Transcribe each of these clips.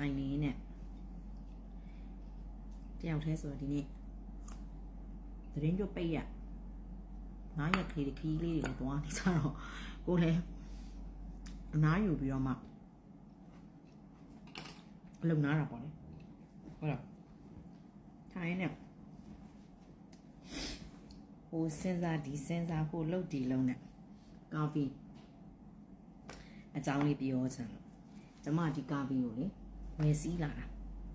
ထိုင်နေနဲ့တယောက်တည်းဆိုတော့ဒီနေ့သတင်းကြိုပိတ်ရငါးရက်ခလေးခီးလေးတွေလည်းတွားနေကြတော့ကိုလည်းအနားယူပြီးတော့မှအလုံနာတာပေါ့လေဟုတ်လားထိုင်နေဟိုစဉ်းစားဒီစဉ်းစားဟိုလှုပ်ဒီလုံးနဲ့ကာဖီအကြောင်းလေးပြောချင်လို့ကျမဒီကာဖီကိုလေ ဝယ်စီးလာတာ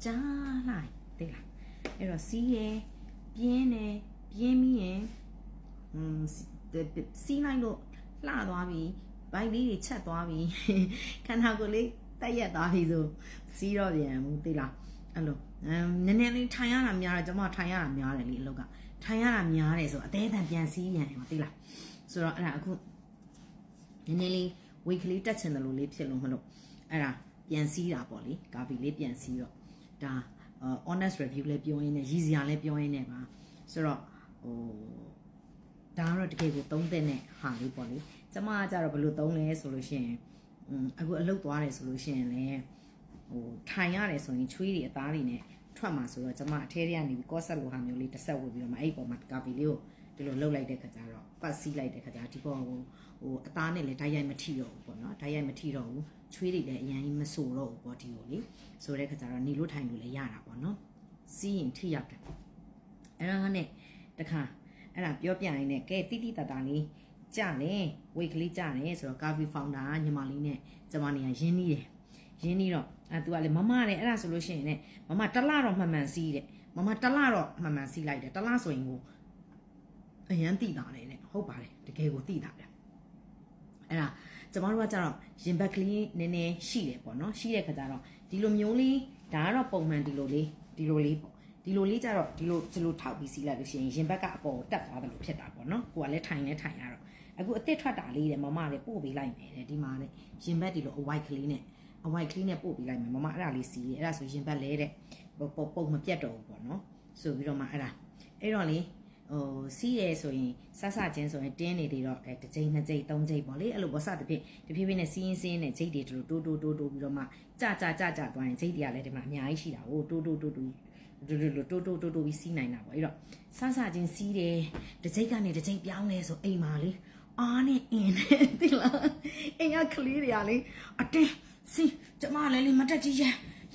ကြားလိုက်သိလားအဲ့တော့စီးရယ်ပြင်းတယ်ပြင်းပြီးရင်อืมစီးလိုက်လို့လှသွားပြီဘိုက်လေးတွေချက်သွားပြီခန္ဓာကိုယ်လေးတက်ရက်သွားပြီဆိုစီးတော့ပြန်ဘူးသိလားအဲ့လိုအမ်နည်းနည်းလေးထိုင်ရတာများတယ်ကျွန်မထိုင်ရတာများတယ်လေအလုပ်ကထိုင်ရတာများတယ်ဆိုအသေးအံပြန်စီးပြန်တယ်မသိလားဆိုတော့အဲ့ဒါအခုနည်းနည်းလေး weight ကလေးတက်ချင်တယ်လို့လေးဖြစ်လို့မလို့အဲ့ဒါ ပြန်စီးတာပေါ့လေကာဗီလေးပြန်စီးတော့ဒါ honest review လေးပြောရင်းနဲ့ရည်စရာလေးပြောရင်းနဲ့ပါဆိုတော့ဟိုဒါကတော့တကယ်ကိုသုံးတဲ့နဲ့ဟာလေးပေါ့လေကျမကကြတော့ဘယ်လိုသုံးလဲဆိုလို့ရှိရင်อืมအခုအလုတ်သွားတယ်ဆိုလို့ရှိရင်လည်းဟိုထိုင်ရတယ်ဆိုရင်ချွေးတွေအသားတွေနဲ့ ထွက်မှာဆိုတော့ကျမအထဲထဲကနေပြီးကော့ဆက်လိုဟာမျိုးလေးတစ်ဆက်ဝတ်ပြီးတော့မှအဲ့ဒီပေါ်မှာကာဗီလေးကိုဒီလိုလှုပ်လိုက်တဲ့ခါကျတော့ပတ်စီးလိုက်တဲ့ခါကျဒီပေါ်ဟိုဟိုအသားနဲ့လည်းဓာတ်ရိုက်မထိတော့ဘူးပေါ့နော်ဓာတ်ရိုက်မထိတော့ဘူးချွေးတွေလည်းအရင်ကြီးမဆိုတော့ဘူးပေါ့ဒီကိုလေဆိုတဲ့ခါကျတော့နေလို့ထိုင်လို့လည်းရတာပေါ့နော်စီးရင်ထိရောက်တယ်အဲ့ဒါနဲ့တခါအဲ့ဒါပြောပြရင်လည်းကဲတိတိတတာလေးကြတယ်ဝိတ်ကလေးကြတယ်ဆိုတော့ကာဗီဖောင်ဒါညီမလေးနဲ့ကျမနေရရင်းနှီးတယ် ရင်းနှီးတော့အဲသူကလည်းမမနဲ့အဲ့ဒါဆိုလို့ရှိရင်လည်းမမတစ်လတော့မှန်မှန်စီးတယ်မမတစ်လတော့မှန်မှန်စီးလိုက်တယ်တစ်လဆိုရင်ကိုအရန်တိတာတယ်နဲ့ဟုတ်ပါတယ်တကယ်ကိုတိတာတယ်အဲ့ဒါကျမတို့ကကြတော့ရင်ဘက်ကလေးနည်းနည်းရှိတယ်ပေါ့နော်ရှိတဲ့ခါကျတော့ဒီလိုမျိုးလေးဒါကတော့ပုံမှန်ဒီလိုလေးဒီလိုလေးပေါ့ဒီလိုလေးကြတော့ဒီလိုဒီလိုထောက်ပြီးစီးလိုက်လို့ရှိရင်ရင်ဘက်ကအပေါ်တက်သွားတယ်လို့ဖြစ်တာပေါ့နော်ကိုကလည်းထိုင်လဲထိုင်ရတော့အခုအစ်စ်ထွက်တာလေးတယ်မမလည်းပို့ပေးလိုက်မယ်တဲ့ဒီမှာလေရင်ဘက်ဒီလိုအဝိုက်ကလေးနဲ့ အဝိုက်ကလေးနဲ့ပို့ပေးလိုက်မယ်မမအဲ့ဒါလေးစီးတယ်အဲ့ဒါဆိုရင်ဘက်လဲတဲ့ပုံပုံမပြတ်တော့ဘူးပေါ့နော်ဆိုပြီးတော့မှအဲ့ဒါအဲ့တော့လေဟိုစီးရဲဆိုရင်ဆဆချင်းဆိုရင်တင်းနေသေးတော့အဲတစ်ချိန်နှစ်ချိန်သုံးချိန်ပေါ့လေအဲ့လိုဘောစတစ်ဖြစ်တဖြည်းဖြည်းနဲ့စီးရင်စီးရင်နဲ့ချိန်တွေတိုးတိုးတိုးတိုးတိုးပြီးတော့မှကြကြကြကြသွားရင်ချိန်တွေကလည်းဒီမှာအများကြီးရှိတာဟိုတိုးတိုးတိုးတိုးတိုးတိုးတိုးတိုးတိုးတိုးတိုးပြီးစီးနိုင်တာပေါ့အဲ့တော့ဆဆချင်းစီးတယ်တစ်ချိန်ကနေတစ်ချိန်ပြောင်းလဲဆိုအိမ်မှာလေအားနဲ့အင်းနဲ့တိလားအိမ်ကကလေးတွေကလေအတင်း စီကျမလည်းလေမတက်ကြီးရ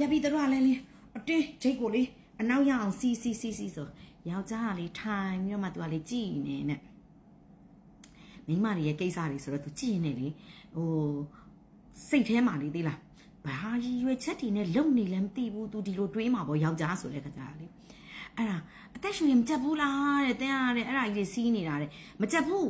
ရပြီးတော့လည်းလေအတင်းချိန်ကိုလေအနောက်ရအောင်စီးစီးစီးစီးဆိုယောက်ျားကလေထိုင်ပြီးတော့မှသူကလေကြည်နေနဲ့မိန်းမတွေရဲ့ကိစ္စတွေဆိုတော့သူကြည်နေလေဟိုစိတ်ထဲမှာလေသိလားဘာကြီးရွယ်ချက်တွေနဲ့လုံနေလည်းမသိဘူးသူဒီလိုတွေးမှာပေါ့ယောက်ျားဆိုတဲ့ခါကြလေအဲ့ဒါအသက်ရှင်မကြက်ဘူးလားတဲ့တင်းရတဲ့အဲ့ဒါကြီးတွေစီးနေတာတဲ့မကြက်ဘူး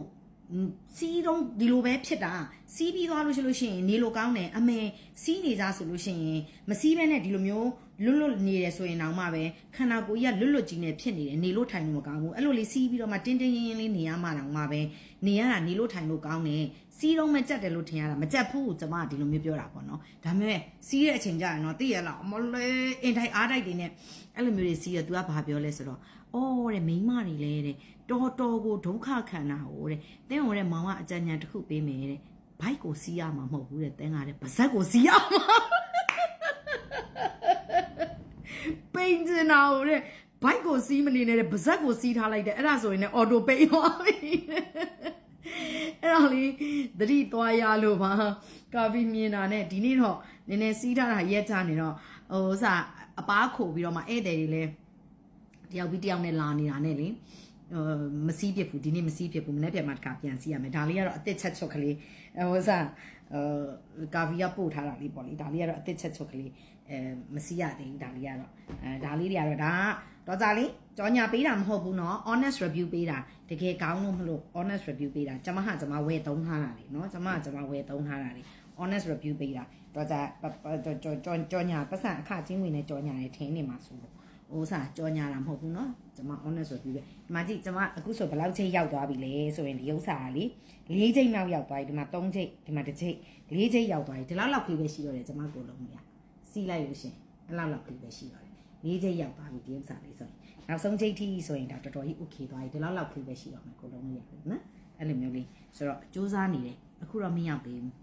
စီးတော့ဒီလိုပဲဖြစ်တာစီးပြီးသွားလို့ရှိလို့ရှိရင်နေလိုကောင်းတယ်အမေစီးနေကြဆိုလို့ရှိရင်မစီးဘဲနဲ့ဒီလိုမျိုး လွတ်လွတ်နေရဆိုရင်တော့မှပဲခန္ဓာကိုယ်ကြီးကလွတ်လွတ်ကြီးနေဖြစ်နေတယ်နေလို့ထိုင်လို့မကောင်းဘူးအဲ့လိုလေးစီးပြီးတော့မှတင်းတင်းရင်းရင်းလေးနေရမှတော့မှပဲနေရတာနေလို့ထိုင်လို့ကောင်းတယ်စီးတော့မကြက်တယ်လို့ထင်ရတာမကြက်ဘူးကျွန်မကဒီလိုမျိုးပြောတာပေါ့နော်ဒါပေမဲ့စီးတဲ့အချိန်ကျရင်တော့သိရလားမလေးအင်ထိုင်အားတိုက်တွေနဲ့အဲ့လိုမျိုးတွေစီးရ तू ကဘာပြောလဲဆိုတော့အော်တဲ့မိန်းမတွေလဲတဲ့တော်တော်ကိုဒုက္ခခံတာဟိုတဲ့တင်းဟိုတဲ့မောင်ကအကြံဉာဏ်တစ်ခုပေးမယ်တဲ့ဘိုက်ကိုစီးရမှာမဟုတ်ဘူးတဲ့တင်းကတဲ့ပါဇက်ကိုစီးရမှာ ပိန်ကျင်တာဟိုတဲ့ဘိုက်ကိုစီးမနေနဲ့တဲ့ပါဇက်ကိုစီးထားလိုက်တယ်အဲ့ဒါဆိုရင်လည်းအော်တိုပိန်သွားပြီအဲ့ဒါလေးသတိသွားရလို့ပါကာဖီမြင်တာနဲ့ဒီနေ့တော့နည်းနည်းစီးထားတာရက်ချနေတော့ဟိုဥစားအပားခိုပြီးတော့မှဧည့်သည်တွေလည်းတယောက်ပြီးတယောက်နဲ့လာနေတာနဲ့လေဟို မစီးပြစ်ဘူးဒီနေ့မစီးပြစ်ဘူးမနေ့ပြန်မှတစ်ခါပြန်စီးရမယ်ဒါလေးကတော့အစ်စ်ချက်ချွတ်ကလေးဟိုစားဟိုကာဗီကပို့ထားတာလေးပေါ့လေဒါလေးကတော့အစ်စ်ချက်ချွတ်ကလေးအဲမစီးရသေးဘူးဒါလေးကတော့အဲဒါလေးတွေကတော့ဒါတော့ကြလေးကြောညာပေးတာမဟုတ်ဘူးเนาะ honest review ပေးတာတကယ်ကောင်းလို့မလို့ honest review ပေးတာကျွန်မဟာကျွန်မဝယ်သုံးထားတာလေเนาะကျွန်မကျွန်မဝယ်သုံးထားတာလေ honest review ပေးတာတော့ကြကြောကြောကြောညာပတ်စံအခချင်းဝင်နဲ့ကြောညာနဲ့ထင်းနေမှာဆိုလို့ ဟိုစားကြောညာတာမဟုတ်ဘူးเนาะကျွန်မ honest review ပဲဒီမှာကြည့်ကျွန်မအခုဆိုဘယ်လောက်ချိန်ရောက်သွားပြီလဲဆိုရင်ဒီဥစ္စာကလေ၄ချိန်နောက်ရောက်သွားပြီဒီမှာ၃ချိန်ဒီမှာတစ်ချိန်၄ချိန်ရောက်သွားပြီဒီလောက်လောက်ကြီးပဲရှိတော့တယ်ကျွန်မကိုလုံးမရစီးလိုက်လို့ရှင်အဲ့လောက်လောက်ကြီးပဲရှိတော့တယ်၄ချိန်ရောက်သွားပြီဒီဥစ္စာလေးဆိုရင်နောက်ဆုံးချိန်ထိဆိုရင်ဒါတော်တော်ကြီး okay သွားပြီဒီလောက်လောက်ကြီးပဲရှိတော့မယ်ကိုလုံးမရတယ်နော်အဲ့လိုမျိုးလေးဆိုတော့စူးစမ်းနေတယ်အခုတော့မရောက်သေးဘူး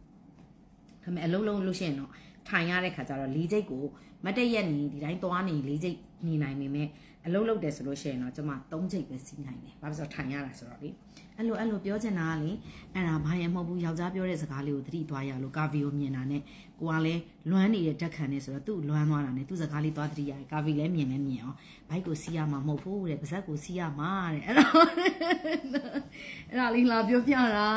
ဒါပေမဲ့အလုံးလုံးလို့ရှိရင်တော့ထိုင်ရတဲ့ခါကျတော့လေးချိတ်ကိုမတ်တက်ရက်နေဒီတိုင်းသွားနေလေးချိတ် နေနိုင်ပေမဲ့အလုံးလုံးတယ်ဆိုလို့ရှိရင်တော့ကျမ၃ချိတ်ပဲစီးနိုင်တယ်။ဘာဖြစ်လို့လဲဆိုတော့ထိုင်ရတာဆိုတော့လေအဲ့လိုအဲ့လိုပြောချင်တာကလေအဲ့ဒါဘာရင်မဟုတ်ဘူးယောက်ျားပြောတဲ့စကားလေးကိုသတိသွားရလို့ကာဗီကိုမြင်တာနဲ့ကိုကလည်းလွမ်းနေတဲ့ဓာတ်ခံနေဆိုတော့သူ့လွမ်းသွားတာနဲ့သူ့စကားလေးသွားသတိရတယ်ကာဗီလည်းမြင်လည်းမြင်အောင်ဘိုက်ကိုစီးရမှာမဟုတ်ဘူးတဲ့ပါဇက်ကိုစီးရမှာတဲ့အဲ့တော့အဲ့ဒါလေးလာပြောပြတာ